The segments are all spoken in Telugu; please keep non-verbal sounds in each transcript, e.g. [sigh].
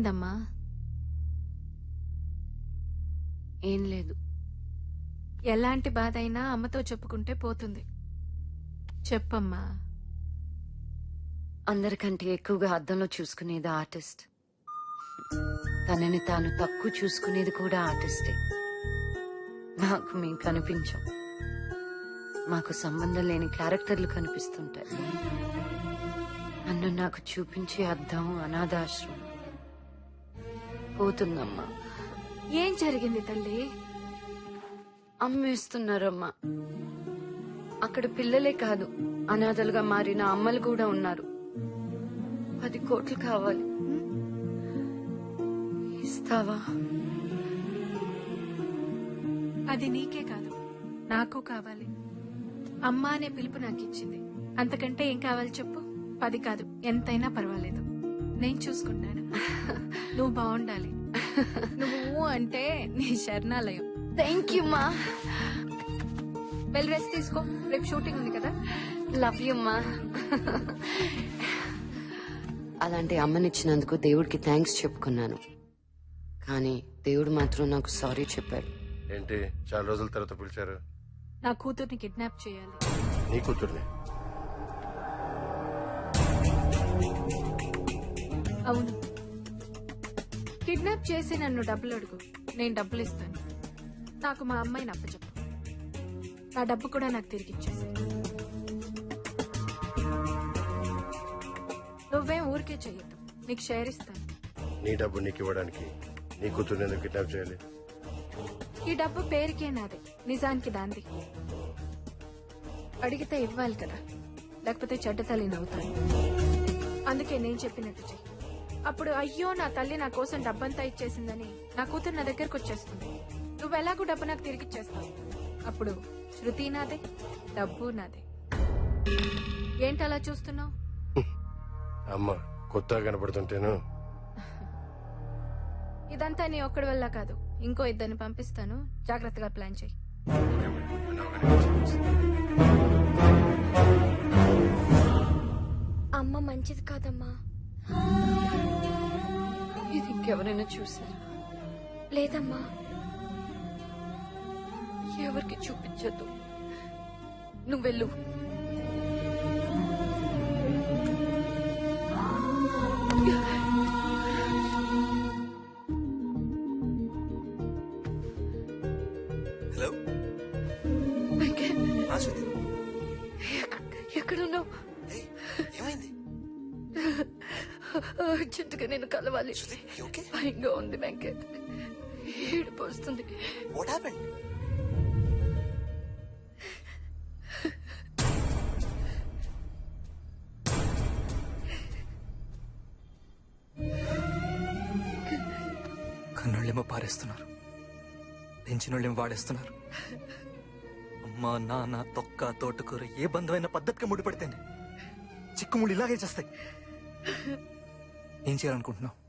ఏమైందమ్మా? ఏం లేదు. ఎలాంటి బాధ అయినా అమ్మతో చెప్పుకుంటే పోతుంది. చెప్పమ్మా. అందరికంటే ఎక్కువగా అద్దంలో చూసుకునేది ఆర్టిస్ట్. తనని తాను తక్కువ చూసుకునేది కూడా ఆర్టిస్టే. మాకు మేము కనిపించం. మాకు సంబంధం లేని క్యారెక్టర్లు కనిపిస్తుంటాయి. నన్ను నాకు చూపించే అద్దం అనాథాశ్రమం. పోతుందమ్మా. ఏం జరిగింది తల్లి? అమ్మేస్తున్నారమ్మా. అక్కడ పిల్లలే కాదు అనాథలుగా మారిన అమ్మలు కూడా ఉన్నారు. పది కోట్లు కావాలి. ఇస్తావా? అది నీకే కాదు నాకు కావాలి. అమ్మ అనే పిలుపు నాకు ఇచ్చింది అంతకంటే ఏం కావాలి చెప్పు? పది కాదు ఎంతైనా పర్వాలేదు. నేను చూసుకుంటాను. [laughs] నువ్వు బాగుండాలి నువ్వు అంటే నీ శరణాలయం. థ్యాంక్ యూ మా వెళ్ళి రెస్ట్ తీసుకో. రేపు షూటింగ్ ఉంది కదా? లవ్ యూ మా అలాంటి అమ్మనిచ్చినందుకు దేవుడికి థ్యాంక్స్ చెప్పుకున్నాను. కానీ దేవుడు మాత్రం నాకు సారీ చెప్పాడు. ఏంటి? చాలా రోజుల తర్వాత పిలిచారు. నా కూతుర్ని కిడ్నాప్ చేయాలి. నీ కూతుర్ని? కిడ్నాప్ చేసి నన్ను డబ్బులు అడుగు. నేను డబ్బులు ఇస్తాను. నాకు మా అమ్మాయిని అప్పచెప్పు నా డబ్బు కూడా నాకు తిరిగి ఇచ్చేసి నువ్వేం ఊరికే చెయ్యొద్దు. నీకు షేర్ ఇస్తాను. నీ డబ్బు నీకు ఇవ్వడానికి నీ ఎందుకు కిడ్నాప్ చేయాలి? ఈ డబ్బు పేరుకే నాదే. నిజానికి దాంది. అడిగితే ఇవ్వాలి కదా. లేకపోతే చెడ్డ తల్లి నవ్వుతాను అందుకే నేను చెప్పినట్టు చెయ్యి. అప్పుడు అయ్యో నా తల్లి నా కోసం డబ్బంతా ఇచ్చేసిందని నా కూతురు నా దగ్గరకు వచ్చేస్తుంది. నువ్వు ఎలాగూ డబ్బు నాకు తిరిగి ఇచ్చేస్తావు? అప్పుడు శృతి నాదే డబ్బు నాదే. ఏంటి అలా చూస్తున్నావు? అమ్మ కొత్తగా కనపడుతుంటేను. ఇదంతా నీ ఒక్కడి వల్ల కాదు. ఇంకో ఇద్దరిని పంపిస్తాను. జాగ్రత్తగా ప్లాన్ చేయి. అమ్మ మంచిది కాదమ్మా. ఇది ఇంకెవరైనా చూసారా లేదమ్మా. ఎవరికి చూపించద్దు. నువ్వు వెళ్ళు. హలో ఎక్కడున్నావు? అర్జెంటుగా నేను కలవాలి? భయంగా ఉంది వెంకట్. ఏడుపు వస్తుంది. వాట్ హ్యాపెండ్ కన్నోళ్ళేమో పారేస్తున్నారు. పెంచినోళ్ళేమో వాడేస్తున్నారు. అమ్మా నాన్న తొక్క తోటకూర ఏ బంధమైన పద్ధతిగా ముడిపడితేనే చిక్కుముళ్ళు ఇలాగే చేస్తాయి. ఏం చేయాలనుకుంటున్నావు?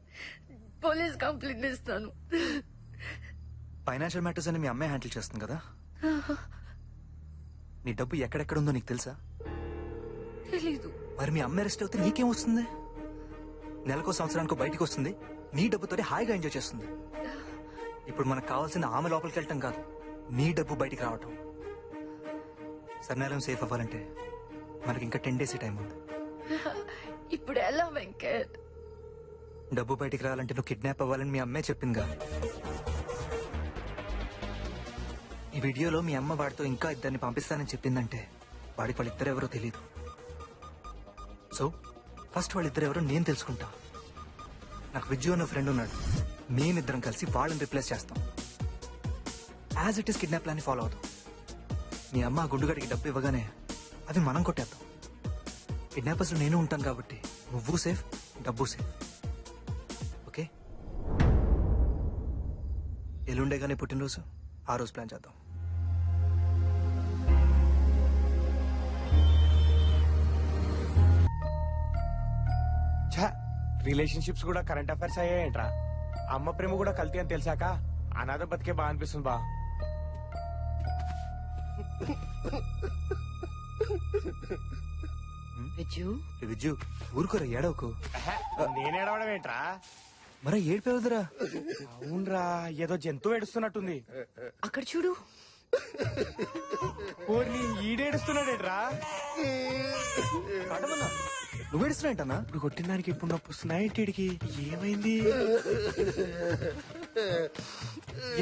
పోలీస్ కంప్లైంట్ ఇస్తాను. ఫైనాన్షియల్ మ్యాటర్స్ అని మీ అమ్మాయి హ్యాండిల్ చేస్తుంది కదా? నీ డబ్బు ఎక్కడెక్కడ ఉందో నీకు తెలుసా? తెలీదు. మరి మీ అమ్మాయి అరెస్ట్ అవుతే నీకేం వస్తుంది? నెలకో సంవత్సరానికో బయటికి వస్తుంది నీ డబ్బుతోటి హాయిగా ఎంజాయ్ చేస్తుంది. ఇప్పుడు మనకు కావాల్సింది ఆమె లోపలికి వెళ్ళటం కాదు నీ డబ్బు బయటికి రావటం. సర్నేలం సేఫ్ అవ్వాలంటే మనకి ఇంకా టెన్ డేస్ టైం ఉంది. [laughs] ఇప్పుడు ఎలా వెంకట్? డబ్బు బయటికి రావాలంటే నువ్వు కిడ్నాప్ అవ్వాలని మీ అమ్మే చెప్పిందిగా. ఈ వీడియోలో మీ అమ్మ వాడితో ఇంకా ఇద్దరిని పంపిస్తానని చెప్పిందంటే వాడికి వాళ్ళిద్దరెవరో తెలియదు సో ఫస్ట్ వాళ్ళిద్దరు ఎవరో నేను తెలుసుకుంటా. నాకు విజ్జు అన్న ఫ్రెండ్ ఉన్నాడు. మేమిద్దరం కలిసి వాళ్ళని రిప్లేస్ చేస్తాం. As it is kidnap plan follow అవుతాం మీ అమ్మ గుండుగడికి డబ్బు ఇవ్వగానే అది మనం కొట్టేద్దాం. కిడ్నాపర్స్ నేను ఉంటాను కాబట్టి నువ్వు సేఫ్ డబ్బు సేఫ్ ఎల్లుండే కానీ పుట్టినరోజు ఆ రోజు ప్లాన్ చేద్దాం. ఛ రిలేషన్షిప్స్ కూడా కరెంట్ అఫైర్స్ అయ్యాయంట్రా. అమ్మ ప్రేమ కూడా కల్తీ అని తెలిసాక అనాథ బతికే బా అనిపిస్తుంది బా. విజు? ఏ విజ్జు ఊరుకోరా ఏడవకు. ఎహె, నేను ఏడవడం ఏంట్రా? మరా ఏడిపోవద్దురా అవునరా ఏదో జంతువు ఏడుస్తున్నట్టుంది. అక్కడ చూడు. ఓర్ని ఈడేడుస్తున్నాడేట్రా? కాటమన్నా నువ్వు ఏడుస్తున్నాయంటన్నా ఇప్పుడు కొట్టిన దానికి ఇప్పుడు నొప్పి వస్తున్నాయి ఏమైంది?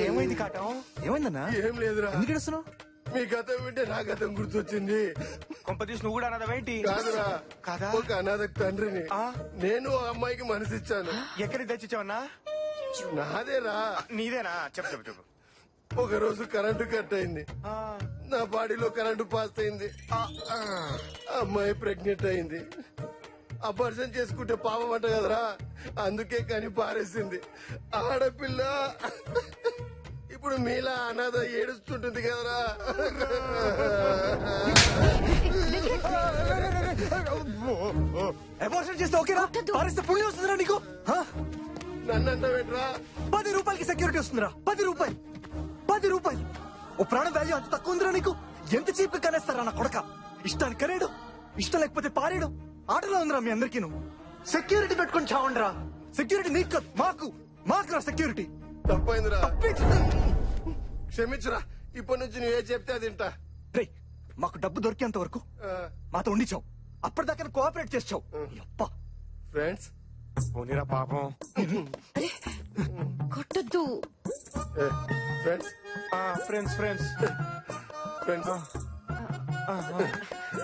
ఏమైంది కాటం? ఏమైందన్నా? ఏం లేదురా. ఎందుకు ఏడుస్తున్నావు? మీ గతం వింటే నా గతం గుర్తొచ్చింది. కొంపతీసి నువ్వు కూడా అన్నదేంటి కాదురా. కాదా? ఒక అనాథ తండ్రిని. ఆ? నేను ఆ అమ్మాయికి మనసిచ్చాను. ఎక్కడికి తెచ్చిచ్చావన్నా? నాదేరా. నీదేనా? చెప్పు చెప్పు చెప్పు. ఒక రోజు కరెంటు కట్ అయింది. ఆ, నా బాడీలో కరెంటు పాస్ అయింది. ఆ, ఆ, అమ్మాయి ప్రెగ్నెంట్ అయింది. అపర్షన్ చేసుకుంటే పాపం అంట కదరా. అందుకే కని పారేసింది. ఆడపిల్ల. ఇప్పుడు మీలా అనాథ ఏడుస్తుంటుంది కదరా. అబార్షన్ చేస్తే ఓకేనా? పారిస్తే పుణ్యం వస్తుందిరా నీకు? హా? నన్ను అంటావేంట్రా పది రూపాయలకి సెక్యూరిటీ వస్తుందిరా. పది రూపాయలు. పది రూపాయలు. ఓ ప్రాణం వాల్యూ అంత తక్కువ ఉందిరా నీకు? ఎంత చీప్ కనేస్తారా నా కొడక? ఇష్టానికి కనేడు. ఇష్టం లేకపోతే పారేడు. ఆటలో ఉందిరా మీ అందరికీ సెక్యూరిటీ పెట్టుకొని చావండిరా. సెక్యూరిటీ నీకు మాకు మాకు. రా సెక్యూరిటీ తప్పైందిరా. క్షమించురా ఇప్పటి నుంచి నువ్వు ఏ చెప్తే అది రే మాకు డబ్బు దొరికేంత వరకు ఆ, మాతో ఉండిచావు అప్పటిదాకా కోఆపరేట్ చేసావు అప్ప ఫ్రెండ్స్. పోనీరా పాపం. కొట్టద్దు. ఏ, ఫ్రెండ్స్. ఆ, ఫ్రెండ్స్ ఫ్రెండ్స్. ఫ్రెండ్స్.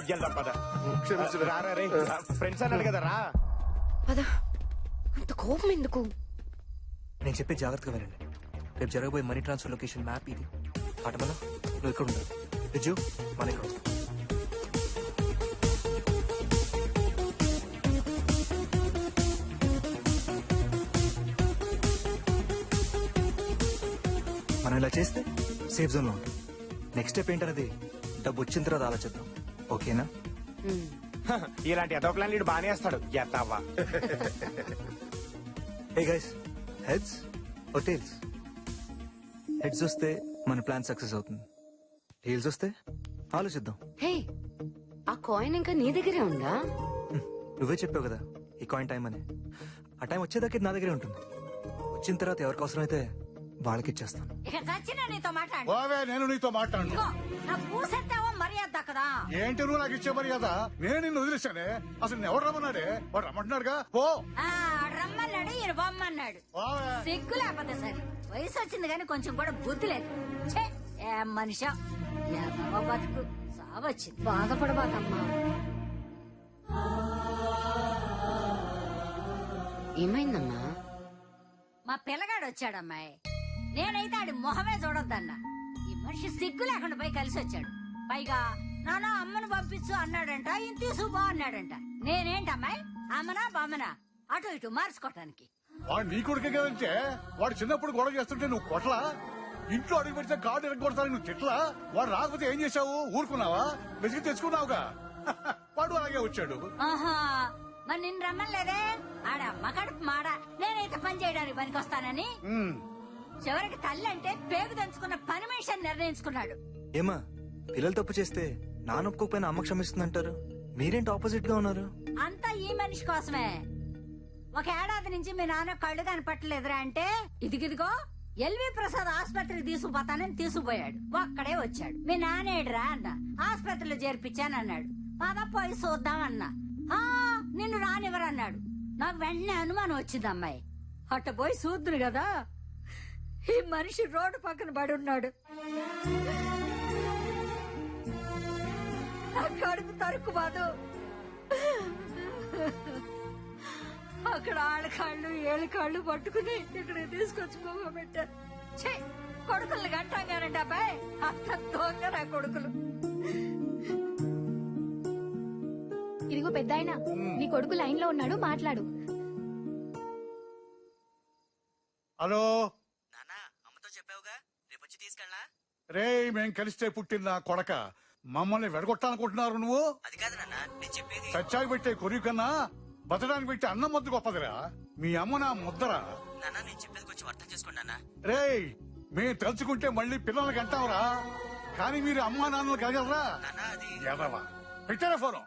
వెళ్దాం పద. క్షమించురా. రారా రే. ఫ్రెండ్స్ అన్నాడు కదా రా. పద. అంత కోపం ఎందుకు? నేను చెప్పే జాగ్రత్తగా వినండి రేపు జరగబోయే మనీ ట్రాన్స్ఫర్ లొకేషన్ మ్యాప్ ఇది. కాటమల నువ్వు ఇక్కడ ఉండాలి రిజు మన ఇక్కడ మనం ఇలా చేస్తే సేఫ్ జోన్లో ఉంటాం. నెక్స్ట్ స్టెప్ ఏంటనేది? డబ్బు వచ్చిన తర్వాత ఆలోచిద్దాం. ఓకేనా. ఇలాంటి ఎదో ప్లాన్ లీడు బానే వేస్తాడు ఎత్తావా ఏ guys heads or tails heads వస్తే మన ప్లాన్ సక్సెస్ అవుతుంది. టేల్స్ వస్తే ఆలోచిద్దాం. హే ఆ కాయిన్ ఇంకా నీ దగ్గరే ఉందా? నువ్వే చెప్పావు కదా ఈ కాయిన్ టైం అని. ఆ టైం వచ్చేదాకా ఇది నా దగ్గరే ఉంటుంది. వచ్చిన తర్వాత ఎవరికి అవసరమైతే వాళ్ళకి ఇచ్చేస్తాను. ఇక చచ్చిన నీతో మాట్లాడు. బావే నేను నీతో మాట్లాడు ఇదిగో, నా పూసెత్తావో మర్యాద దక్కదా ఏంటి నువ్వు నాకు ఇచ్చే మర్యాద? నేను నిన్ను వదిలేశానే. అసలు నేను ఎవడు రమ్మన్నాడే? వాడు రమ్మంటున్నాడుగా? పో. ఆ, రమ్మన్నాడు ఈయన బొమ్మన్నాడు సిగ్గు లేకపోతే సరే. వయసు వచ్చింది కానీ కొంచెం కూడా బుద్ధి లేదు. ఛే, ఏం మనిషా? ఏమో బతుకు? సావచ్చింది. బాధపడబాకమ్మా. ఏమైందమ్మా? మా పిల్లగాడు వచ్చాడమ్మాయి. నేనైతే ఆడి మొహమే చూడొద్దన్నా. ఈ మనిషి సిగ్గు లేకుండా పోయి కలిసి వచ్చాడు. పైగా నాన్న అమ్మను పంపించు అన్నాడంట ఇంత తీసుకుపో అన్నాడంట. నేనేంటమ్మాయి? అమ్మనా బమ్మనా? అటు ఇటు మార్చుకోవటానికి. వాడు నీ కొడుకే కదంటే వాడు చిన్నప్పుడు గొడవ చేస్తుంటే నువ్వు కొట్లా? ఇంట్లో అడుగు పెడితే కార్డు ఎరగొడతాను నువ్వు తిట్లా? వాడు రాకపోతే ఏం చేశావు? ఊరుకున్నావా? వెతికి తెచ్చుకున్నావుగా? [laughs] వాడు అలాగే వచ్చాడు. ఆహా మరి నిన్ను రమ్మలేదే ఆడ అమ్మ కడుపు మాడ. నేనైతే పని చేయడానికి పనికొస్తానని. ఉమ్. చివరికి తల్లి అంటే పేగు దంచుకున్న పని మనిషి అని నిర్ణయించుకున్నాడు. ఏమా పిల్లలు తప్పు చేస్తే నాన్న ఒప్పుకోకపోయినా అమ్మ క్షమిస్తుందంటారు? మీరేంటి ఆపోజిట్గా ఉన్నారు? అంతా ఈ మనిషి కోసమే. ఒక ఏడాది నుంచి మీ నాన్న కళ్ళు కనపట్టలేదురా అంటే ఇదిగిదిగో ఎల్వి ప్రసాద్ ఆసుపత్రికి తీసుకుపోతానని తీసుకుపోయాడు. ఒక్కడే వచ్చాడు. మీ నానేడురా అన్న ఆసుపత్రిలో చేర్పించానన్నాడు. పద పోయి చూద్దాం అన్నా. ఆ నిన్ను రానివ్వరన్నాడు. నాకు వెంటనే అనుమానం వచ్చింది అమ్మాయి. అట్ట పోయి చూద్దురు కదా. ఈ మనిషి రోడ్డు పక్కన పడి ఉన్నాడు. నా కడుపు తరుకు అక్కడ ఆళ్ళ కాళ్ళు ఏళ్ళ కాళ్ళు పట్టుకుని ఇక్కడికి తీసుకొచ్చి మొహం పెట్టారు. ఛీ, కొడుకుల్ని గంటాగానండి అబ్బాయి. అంత దొంగ నా కొడుకులు. ఇదిగో పెద్ద నీ కొడుకు లైన్లో ఉన్నాడు మాట్లాడు. హలో. అమ్మతో చెప్పావుగా? రేపు వచ్చి తీసుకెళ్ళా రే మేం కలిస్తే పుట్టిన నా కొడక. మమ్మల్ని వెడగొట్టాలనుకుంటున్నారు నువ్వు? అది కాదు నాన్న నేను చెప్పేది చచ్చాకి పెట్టే కొరివి కన్నా బతడానికి పెట్టే అన్నం ముద్ద గొప్పదిరా. మీ అమ్మ నా ముద్దరా? నాన్న నేను చెప్పేది కొంచెం అర్థం చేసుకోండి నాన్న. రేయ్ మేము తలుచుకుంటే మళ్ళీ పిల్లలకి అంటావురా? కానీ మీరు అమ్మా నాన్నలు కలగలరా నాన్న అది ఎదవా. పెట్టారా ఫోను?